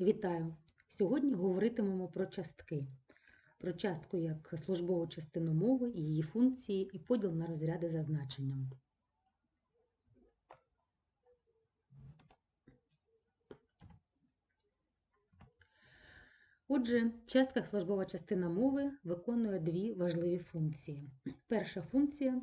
Вітаю! Сьогодні говоритимемо про частки. Про частку як службову частину мови, її функції і поділ на розряди за значенням. Отже, частка службова частина мови виконує дві важливі функції. Перша функція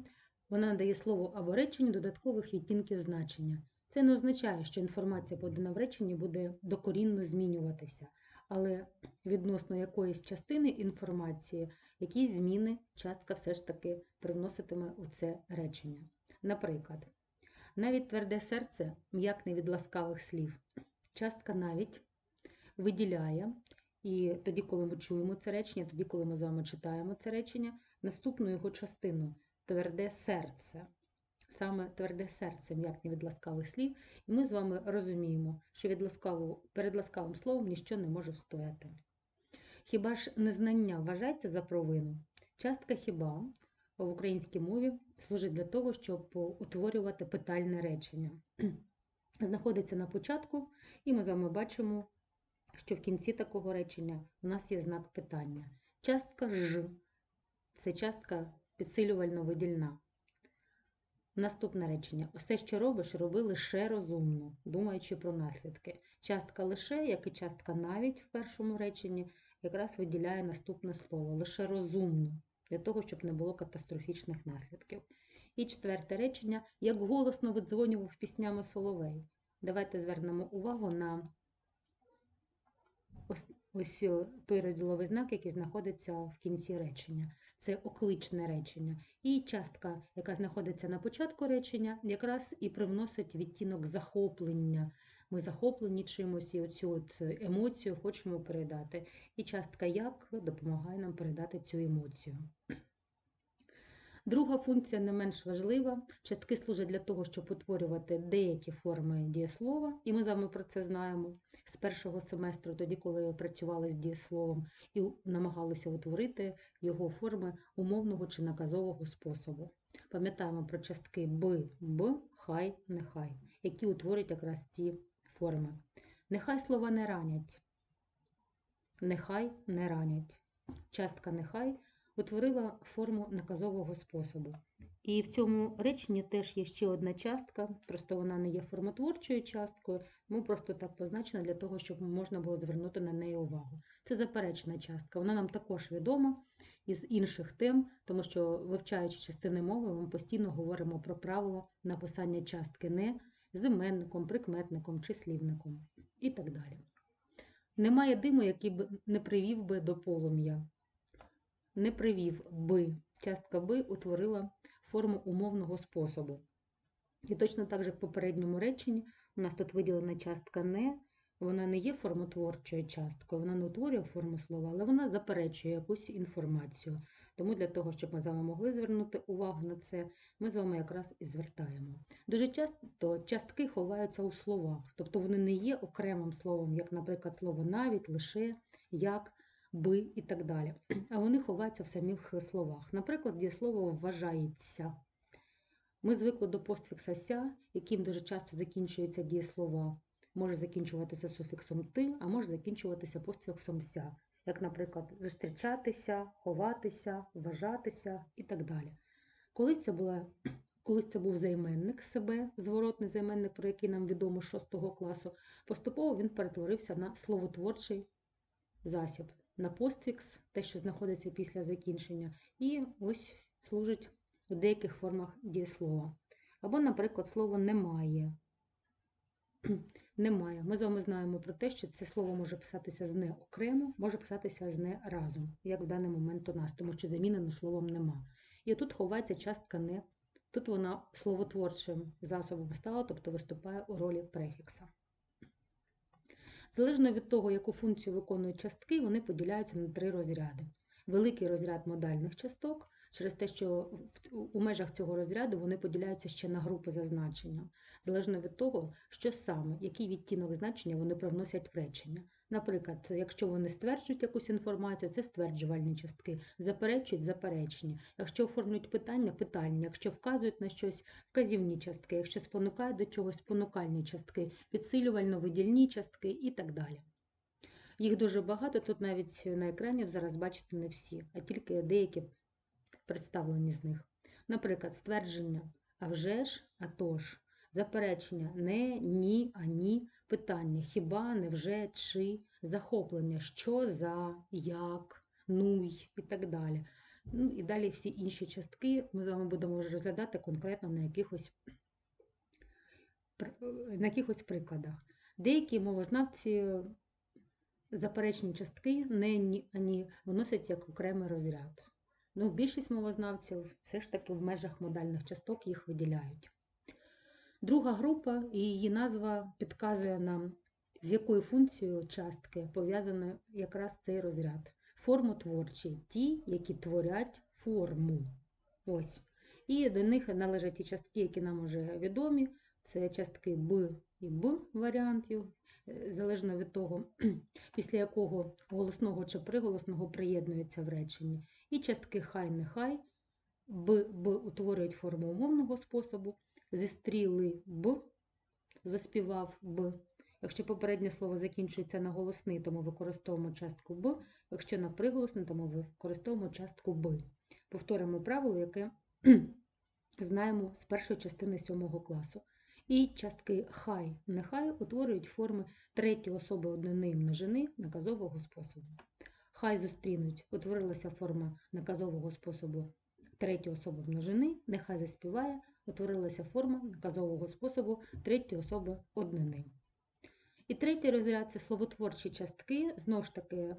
вона надає слову або реченню додаткових відтінків значення. Це не означає, що інформація подана в реченні буде докорінно змінюватися, але відносно якоїсь частини інформації, якісь зміни частка все ж таки привноситиме у це речення. Наприклад, навіть тверде серце м'якне від ласкавих слів. Частка навіть виділяє, і тоді, коли ми чуємо це речення, тоді, коли ми з вами читаємо це речення, наступну його частину тверде серце. Саме тверде серце м'якне від ласкавих слів, і ми з вами розуміємо, що від ласкавого, перед ласкавим словом ніщо не може встояти. Хіба ж незнання вважається за провину? Частка хіба в українській мові служить для того, щоб утворювати питальне речення. Знаходиться на початку, і ми з вами бачимо, що в кінці такого речення у нас є знак питання. Частка ж це частка підсилювально видільна. Наступне речення. Усе, що робиш, роби лише розумно, думаючи про наслідки. Частка лише, як і частка навіть в першому реченні, якраз виділяє наступне слово лише розумно, для того, щоб не було катастрофічних наслідків. І четверте речення, як голосно видзвонював піснями Соловей. Давайте звернемо увагу на ось, ось той розділовий знак, який знаходиться в кінці речення. Це окличне речення. І частка, яка знаходиться на початку речення, якраз і привносить відтінок захоплення. Ми захоплені чимось і оцю от емоцію хочемо передати. І частка як допомагає нам передати цю емоцію. Друга функція не менш важлива. Частки служать для того, щоб утворювати деякі форми дієслова, і ми з вами про це знаємо з першого семестру, тоді, коли працювали з дієсловом, і намагалися утворити його форми умовного чи наказового способу. Пам'ятаємо про частки б, б, хай, нехай, які утворюють якраз ці форми. Нехай слова не ранять. Нехай не ранять. Частка нехай утворила форму наказового способу. І в цьому реченні теж є ще одна частка, просто вона не є формотворчою часткою, тому просто так позначена для того, щоб можна було звернути на неї увагу. Це заперечна частка, вона нам також відома із інших тем, тому що, вивчаючи частини мови, ми постійно говоримо про правило написання частки не з іменником, прикметником чи слівником і так далі. Немає диму, який б не привів би до полум'я не привів би. Частка би утворила форму умовного способу. І точно так же в попередньому реченні у нас тут виділена частка не, вона не є формотворчою часткою, вона не утворює форму слова, але вона заперечує якусь інформацію. Тому для того, щоб ми з вами могли звернути увагу на це, ми з вами якраз і звертаємо. Дуже часто частки ховаються у словах, тобто вони не є окремим словом, як, наприклад, слово навіть, лише, як би і так далі. А вони ховаються в самих словах. Наприклад, дієслово вважається. Ми звикли до постфікса ся, яким дуже часто закінчується дієслова. Може закінчуватися суфіксом ти, а може закінчуватися постфіксом ся, як, наприклад, зустрічатися, ховатися, вважатися і так далі. Колись це була. Колись це був займенник себе, зворотний займенник, про який нам відомо з 6 класу, поступово він перетворився на словотворчий засіб на постфікс, те, що знаходиться після закінчення, і ось служить у деяких формах дієслова. Або, наприклад, слово немає. Немає. Ми з вами знаємо про те, що це слово може писатися з не окремо, може писатися з не разом, як в даний момент у нас, тому що замінено словом нема. І тут ховається частка не. Тут вона словотворчим засобом стала, тобто виступає у ролі префікса. Залежно від того, яку функцію виконують частки, вони поділяються на три розряди. Великий розряд модальних часток, через те, що у межах цього розряду вони поділяються ще на групи за значенням, залежно від того, що саме, який відтінок значення вони привносять в речення. Наприклад, якщо вони стверджують якусь інформацію, це стверджувальні частки, заперечують заперечення. Якщо оформлюють питання питання, якщо вказують на щось вказівні частки, якщо спонукають до чогось спонукальні частки, підсилювально-видільні частки і так далі. Їх дуже багато, тут навіть на екрані зараз бачите не всі, а тільки деякі представлені з них. Наприклад, ствердження «а вже ж», «а тож», заперечення не, ні, а ні, питання хіба, невже, чи, захоплення, що за, як, нуй і так далі. Ну і далі всі інші частки ми з вами будемо вже розглядати конкретно на якихось, на якихось прикладах. Деякі мовознавці заперечні частки не ні, ані виносять як окремий розряд. Ну, більшість мовознавців все ж таки в межах модальних часток їх виділяють. Друга група і її назва підказує нам, з якою функцією частки пов'язаний якраз цей розряд. Формотворчі, ті, які творять форму. Ось. І до них належать ті частки, які нам вже відомі. Це частки Б і Б варіантів, е, залежно від того, після якого голосного чи приголосного приєднується в реченні. І частки хай нехай, Б, Б утворюють форму умовного способу, зістріли Б, заспівав Б. Якщо попереднє слово закінчується на голосний, то ми використовуємо частку Б, якщо на приголосний, то ми використовуємо частку Б. Повторимо правило, яке знаємо з першої частини сьомого класу. І частки хай, нехай утворюють форми третьої особи однини множини наказового способу. Хай зустрінуть, утворилася форма наказового способу третьої особи множини, нехай заспіває, утворилася форма наказового способу третьої особи однини. І третій розряд це словотворчі частки. Знову ж таки,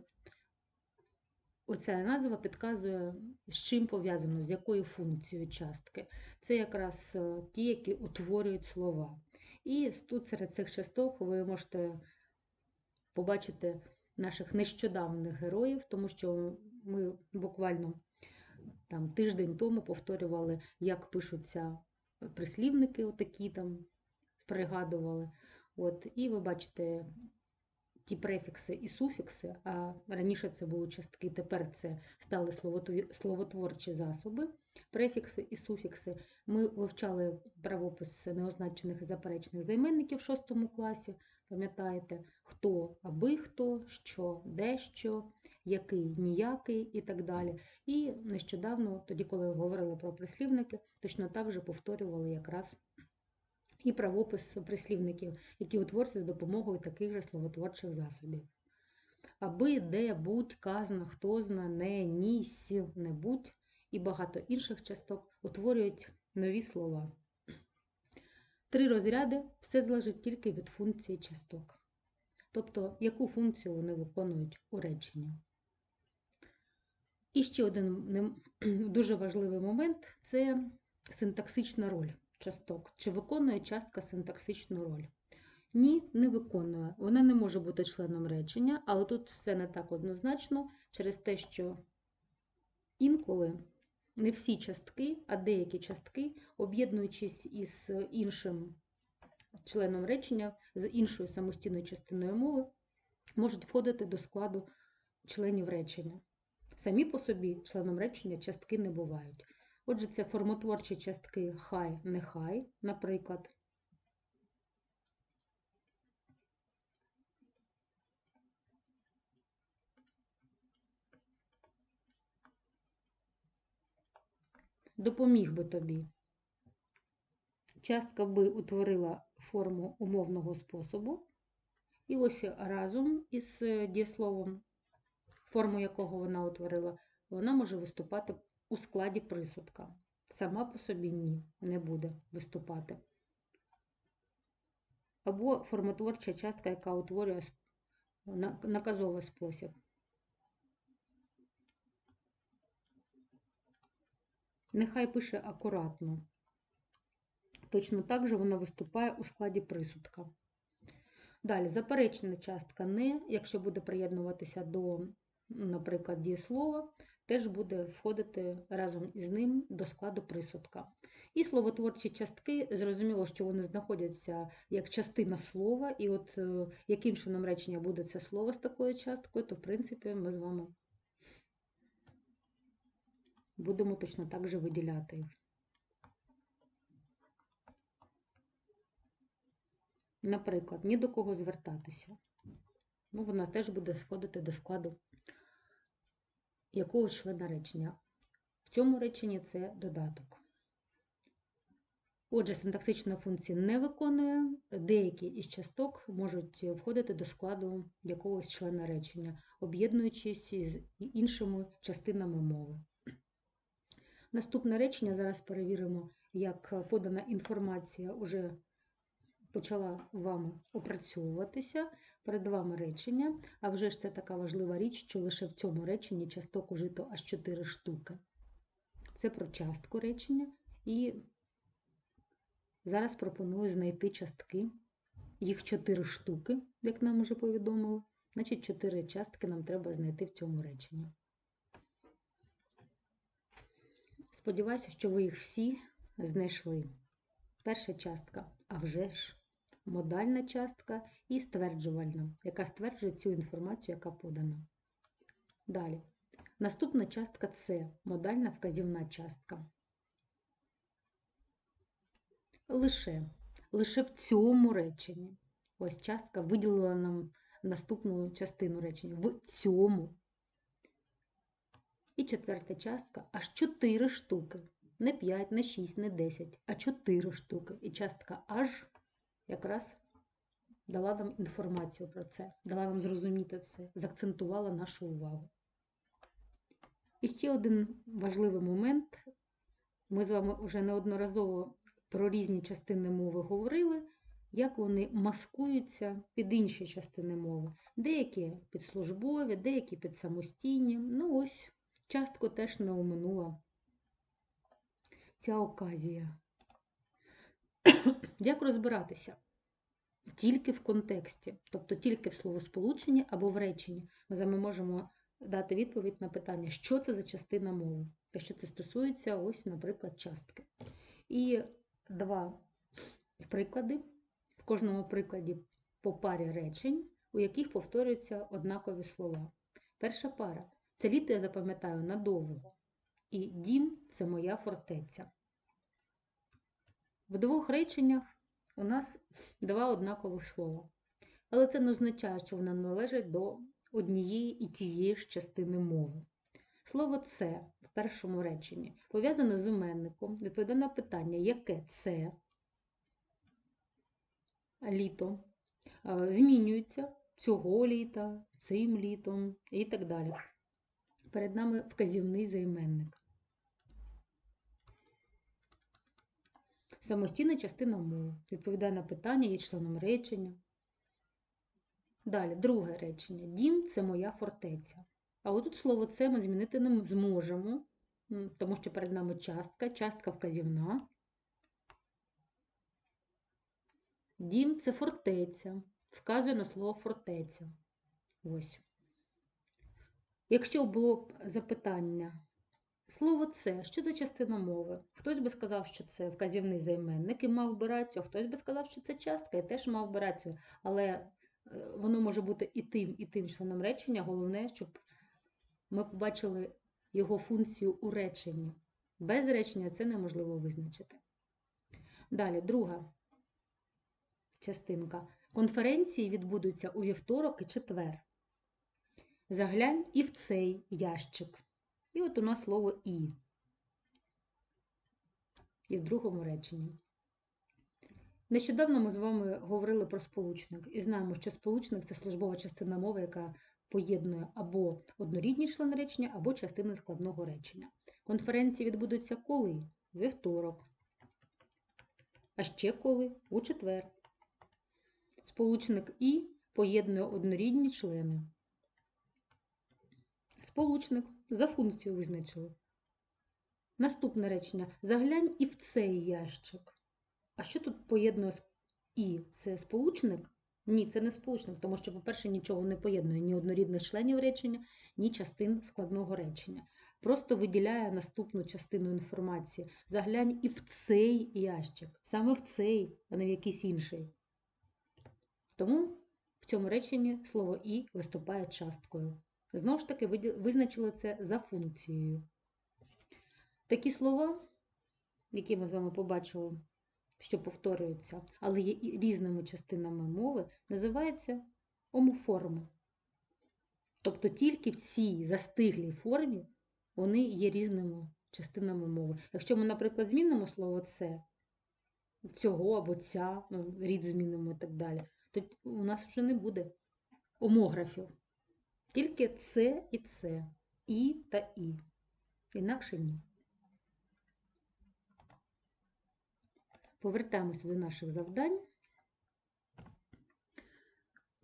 оця назва підказує, з чим пов'язано, з якою функцією частки. Це якраз е, ті, які утворюють слова. І тут серед цих часток ви можете побачити наших нещодавних героїв, тому що ми буквально там тиждень тому повторювали, як пишуться прислівники, отакі там пригадували. От, і ви бачите ті префікси і суфікси, а раніше це були частки, тепер це стали словотворчі засоби, префікси і суфікси. Ми вивчали правопис неозначених і заперечених займенників в 6 класі. Пам'ятаєте, хто, аби хто, що, дещо, який, ніякий і так далі. І нещодавно, тоді, коли говорили про прислівники, точно так же повторювали якраз і правопис прислівників, які утворюються за допомогою таких же словотворчих засобів. Аби, де, будь, казна, хто зна, не, ні, сі, не будь і багато інших часток утворюють нові слова. Три розряди все залежить тільки від функції часток. Тобто, яку функцію вони виконують у реченні. І ще один дуже важливий момент це синтаксична роль часток. Чи виконує частка синтаксичну роль? Ні, не виконує. Вона не може бути членом речення, але тут все не так однозначно через те, що інколи не всі частки, а деякі частки, об'єднуючись із іншим членом речення, з іншою самостійною частиною мови, можуть входити до складу членів речення. Самі по собі членом речення частки не бувають. Отже, це формотворчі частки хай, нехай, наприклад. Допоміг би тобі. Частка би утворила форму умовного способу. І ось разом із е, дієсловом, форму якого вона утворила, вона може виступати у складі присудка. Сама по собі ні, не буде виступати. Або формотворча частка, яка утворює наказовий спосіб. Нехай пише акуратно. Точно так же вона виступає у складі присудка. Далі, заперечена частка не, якщо буде приєднуватися до, наприклад, дієслова, теж буде входити разом із ним до складу присудка. І словотворчі частки, зрозуміло, що вони знаходяться як частина слова, і от е, яким чином речення буде це слово з такою часткою, то, в принципі, ми з вами будемо точно так же виділяти. Наприклад, ні до кого звертатися. Ну, вона теж буде входити до складу якогось члена речення. В цьому реченні це додаток. Отже, синтаксична функція не виконує, деякі із часток можуть входити до складу якогось члена речення, об'єднуючись із іншими частинами мови. Наступне речення зараз перевіримо, як подана інформація вже почала вами опрацьовуватися. Перед вами речення, а вже ж це така важлива річ, що лише в цьому реченні часток ужито аж 4 штуки. Це про частку речення і Зараз пропоную знайти частки. Їх 4 штуки, як нам вже повідомили. Значить, 4 частки нам треба знайти в цьому реченні. Сподіваюся, що ви їх всі знайшли. Перша частка, а вже ж, модальна частка і стверджувальна, яка стверджує цю інформацію, яка подана. Далі. Наступна частка це модальна вказівна частка лише. Лише в цьому реченні. Ось частка виділила нам наступну частину речення. В цьому. І четверта частка аж 4 штуки. Не 5, не 6, не 10, а 4 штуки. І частка аж якраз дала нам інформацію про це, дала нам зрозуміти це, заакцентувала нашу увагу. І ще один важливий момент. Ми з вами вже неодноразово про різні частини мови говорили, як вони маскуються під інші частини мови. Деякі підслужбові, деякі під самостійні. Ну ось, частку теж не оминула ця оказія. Як розбиратися? Тільки в контексті, тобто тільки в словосполученні або в реченні. Ми можемо дати відповідь на питання, що це за частина мови, якщо це стосується, ось, наприклад, частки. І два приклади. В кожному прикладі по парі речень, у яких повторюються однакові слова. Перша пара це літо я запам'ятаю надовго. І дім це моя фортеця. В двох реченнях у нас два однакових слова. Але це не означає, що вони належать до однієї і тієї ж частини мови. Слово це в першому реченні пов'язане з іменником, відповідає на питання, яке це літо, змінюється цього літа, цим літом і так далі. Перед нами вказівний займенник. Самостійна частина мови. Відповідає на питання, є членом речення. Далі, друге речення. Дім це моя фортеця. А отут слово це ми змінити не зможемо, тому що перед нами частка, частка вказівна. Дім це фортеця. Вказує на слово фортеця. Ось. Якщо було б запитання, слово це, що за частина мови? Хтось би сказав, що це вказівний займенник і мав би рацію, а хтось би сказав, що це частка і теж мав би рацію. Але е, воно може бути і тим, і тим членом речення. Головне, щоб ми побачили його функцію у реченні. Без речення це неможливо визначити. Далі, друга частинка. Конференції відбудуться у вівторок і четвер. Заглянь і в цей ящик. І от у нас слово І. І в другому реченні. Нещодавно ми з вами говорили про сполучник і знаємо, що сполучник це службова частина мови, яка поєднує або однорідні члени речення, або частини складного речення. Конференції відбудуться коли? Вівторок. А ще коли? У четвер. Сполучник І поєднує однорідні члени. Сполучник за функцію визначили. Наступне речення. Заглянь і в цей ящик. А що тут поєднує з І? Це сполучник ні, це не сполучник, тому що, по-перше, нічого не поєднує ні однорідних членів речення, ні частин складного речення. Просто виділяє наступну частину інформації. Заглянь і в цей ящик, саме в цей, а не в якийсь інший. Тому в цьому реченні слово І виступає часткою. Знову ж таки, визначили це за функцією. Такі слова, які ми з вами побачили що повторюються, але є і різними частинами мови, називаються омоформи. Тобто тільки в цій застиглій формі вони є різними частинами мови. Якщо ми, наприклад, змінимо слово це, цього або ця, ну, рід змінимо і так далі, то у нас вже не буде омографів. Тільки це і це, і та і. Інакше ні. Повертаємося до наших завдань.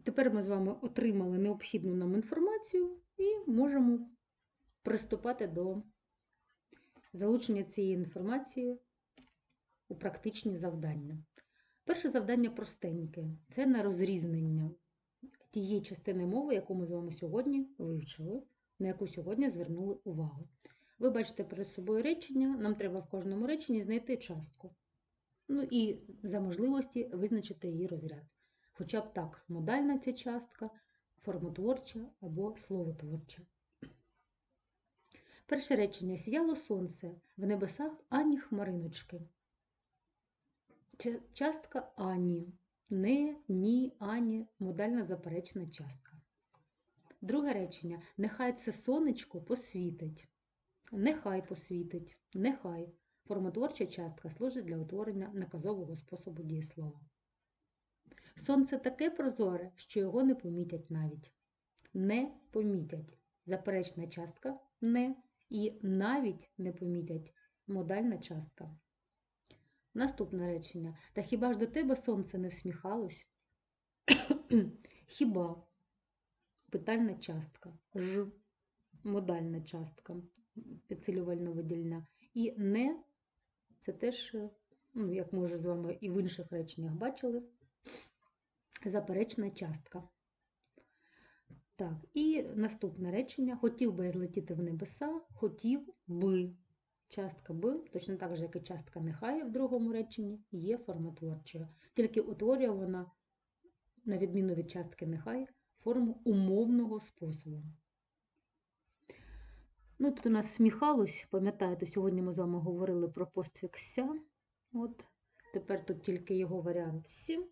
Тепер ми з вами отримали необхідну нам інформацію і можемо приступати до залучення цієї інформації у практичні завдання. Перше завдання простеньке це на розрізнення тієї частини мови, яку ми з вами сьогодні вивчили, на яку сьогодні звернули увагу. Ви бачите перед собою речення, нам треба в кожному реченні знайти частку. Ну і за можливості визначити її розряд. Хоча б так, модальна ця частка, формотворча або словотворча. Перше речення сіяло сонце в небесах ані хмариночки. Частка ані. Не, ні, ані, модальна заперечна частка. Друге речення нехай це сонечко посвітить. Нехай посвітить, нехай. Формотворча частка служить для утворення наказового способу дієслова. Сонце таке прозоре, що його не помітять навіть. Не помітять. Заперечна частка не і навіть не помітять модальна частка. Наступне речення. Та хіба ж до тебе сонце не всміхалось? хіба? Питальна частка. Ж. Модальна частка. Підсилювально видільна. І не це теж, е, ну, як ми вже з вами і в інших реченнях бачили, заперечна частка. Так, і наступне речення. Хотів би я злетіти в небеса, хотів би. Частка Б, точно так же, як і частка нехай в другому реченні, є формотворчою. Тільки утворює вона, на відміну від частки нехай, форму умовного способу. Ну, тут у нас сміхалось, пам'ятаєте, сьогодні ми з вами говорили про постфікся. От, тепер тут тільки його варіант сі.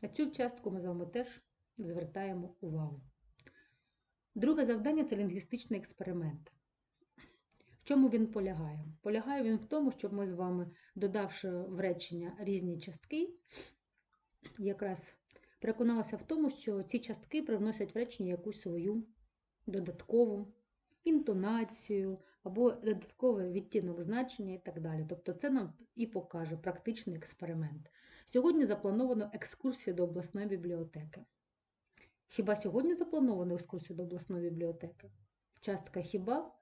А цю частку ми з вами теж звертаємо увагу. Друге завдання це лінгвістичний експеримент. В чому він полягає? Полягає він в тому, щоб ми з вами, додавши в речення різні частки, якраз переконалися в тому, що ці частки привносять в речення якусь свою додаткову інтонацію або додатковий відтінок значення і так далі. Тобто це нам і покаже практичний експеримент. Сьогодні заплановано екскурсію до обласної бібліотеки. Хіба сьогодні заплановано екскурсію до обласної бібліотеки? Частка хіба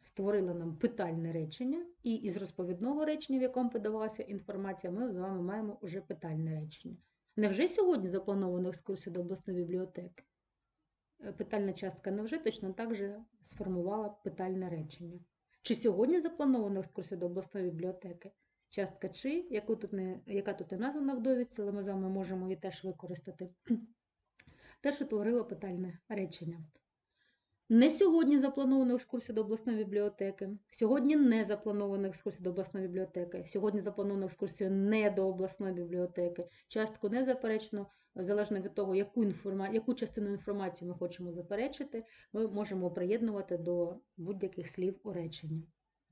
створила нам питальне речення, і із розповідного речення, в якому подавалася інформація, ми з вами маємо вже питальне речення. Невже сьогодні заплановано екскурсію до обласної бібліотеки? Е, Питальна частка невже точно так же сформувала питальне речення. Чи сьогодні заплановано екскурсія до обласної бібліотеки? Частка чи, яку тут не, яка тут і названа в але ми з вами можемо її теж використати, теж утворила питальне речення. Не сьогодні запланована екскурсія до обласної бібліотеки. Сьогодні не запланована екскурсія до обласної бібліотеки. Сьогодні запланована екскурсія не до обласної бібліотеки. Частку незаперечно, залежно від того, яку, інформа... яку частину інформації ми хочемо заперечити, ми можемо приєднувати до будь-яких слів у реченні.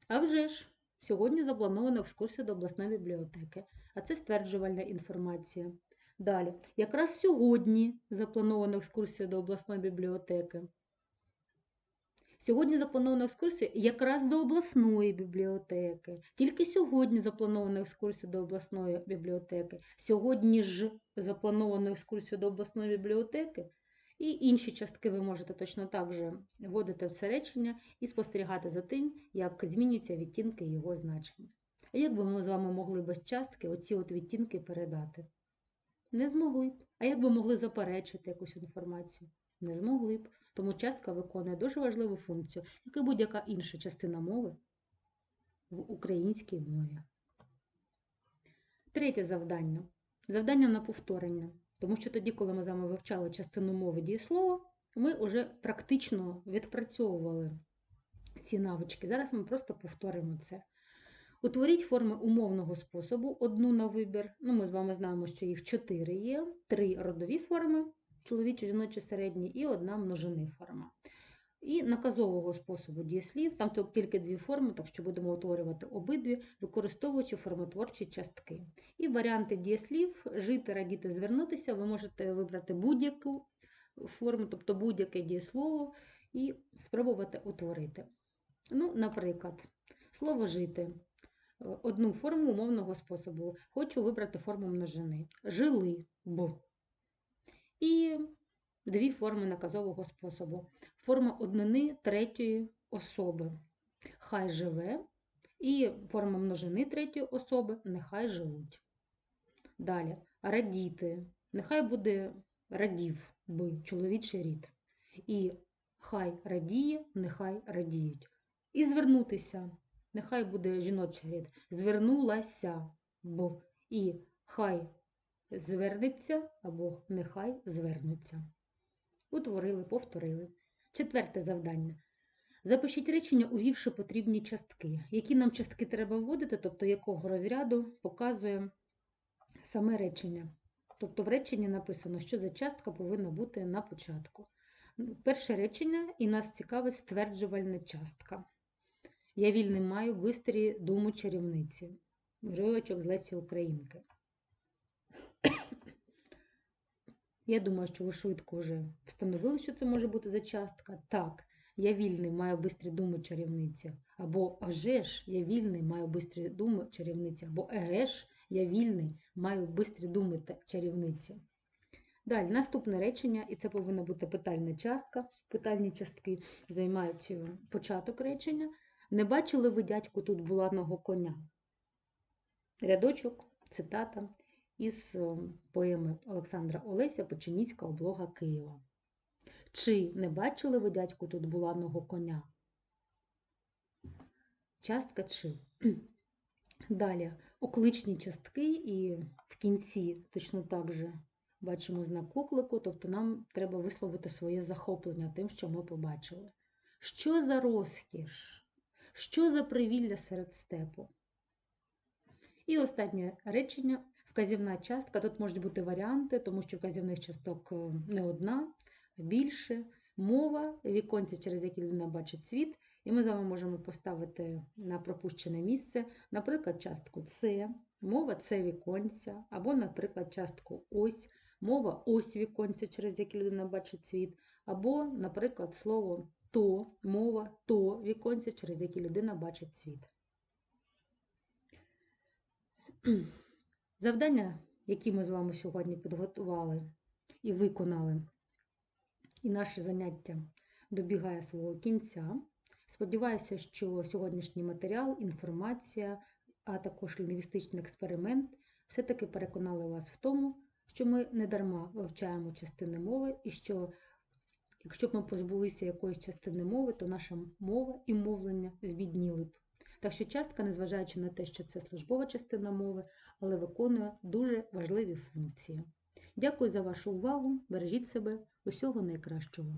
А вже ж, сьогодні запланована екскурсія до обласної бібліотеки, а це стверджувальна інформація. Далі, якраз сьогодні запланована екскурсія до обласної бібліотеки. Сьогодні запланована екскурсія якраз до обласної бібліотеки. Тільки сьогодні запланована екскурсія до обласної бібліотеки. Сьогодні ж запланована екскурсія до обласної бібліотеки. І інші частки ви можете точно так же вводити в це речення і спостерігати за тим, як змінюються відтінки його значення. А як би ми з вами могли без частки оці от відтінки передати? Не змогли б. А як би могли заперечити якусь інформацію? Не змогли б. Тому частка виконує дуже важливу функцію, як і будь-яка інша частина мови в українській мові. Третє завдання. Завдання на повторення. Тому що тоді, коли ми з вами вивчали частину мови дієслова, ми вже практично відпрацьовували ці навички. Зараз ми просто повторимо це. Утворіть форми умовного способу, одну на вибір. Ну, Ми з вами знаємо, що їх чотири є, три родові форми, чоловічий, жіночий середній, і одна множини форма. І наказового способу дієслів, там тільки- тільки дві форми, так що будемо утворювати обидві, використовуючи формотворчі частки. І варіанти дієслів жити, радіти, звернутися. Ви можете вибрати будь-яку форму, тобто будь-яке дієслово, і спробувати утворити. Ну, наприклад, слово жити. Е, Одну форму умовного способу. Хочу вибрати форму множини. Жили б. І дві форми наказового способу. Форма однини третьої особи. Хай живе. І форма множини третьої особи нехай живуть. Далі радіти. Нехай буде радів би чоловічий рід. І хай радіє, нехай радіють. І звернутися. Нехай буде жіночий рід. Звернулася б. І хай звернеться або нехай звернуться. Утворили, повторили. Четверте завдання. Запишіть речення, увівши потрібні частки. Які нам частки треба вводити, тобто якого розряду показує саме речення. Тобто в реченні написано, що за частка повинна бути на початку. Перше речення і нас цікавить стверджувальна частка. Я вільний маю бистрі думу чарівниці. Ривочок з Лесі Українки. Я думаю, що ви швидко вже встановили, що це може бути за частка. Так, я вільний, маю бистрі думи чарівниці. Або «А вже ж, я вільний, маю бистрі думи чарівниці. Або еге ж, я вільний, маю бистрі думи та чарівниці. Далі, наступне речення, і це повинна бути питальна частка. Питальні частки займають е, початок речення. Не бачили ви, дядьку, тут буланого коня? Рядочок, цитата із е, поеми Олександра Олеся Печеніська облога Києва. Чи не бачили ви, дядьку, тут буланого коня? Частка чи. Далі окличні частки, і в кінці точно так же бачимо знак оклику, тобто нам треба висловити своє захоплення тим, що ми побачили. Що за розкіш? Що за привілля серед степу? І останнє речення вказівна частка. Тут можуть бути варіанти, тому що вказівних часток е, не одна, а більше. Мова, віконці, через які людина бачить світ, і ми з вами можемо поставити на пропущене місце, наприклад, частку це, мова це віконця, або, наприклад, частку ось, мова ось віконця, через які людина бачить світ, або, наприклад, слово то, мова то віконця, через які людина бачить світ. Завдання, які ми з вами сьогодні підготували і виконали, і наше заняття добігає свого кінця. Сподіваюся, що сьогоднішній матеріал, інформація, а також лінгвістичний експеримент все-таки переконали вас в тому, що ми не дарма вивчаємо частини мови, і що якщо б ми позбулися якоїсь частини мови, то наша мова і мовлення збідніли б. Так що частка, незважаючи на те, що це службова частина мови, але виконує дуже важливі функції. Дякую за вашу увагу. Бережіть себе. Усього найкращого.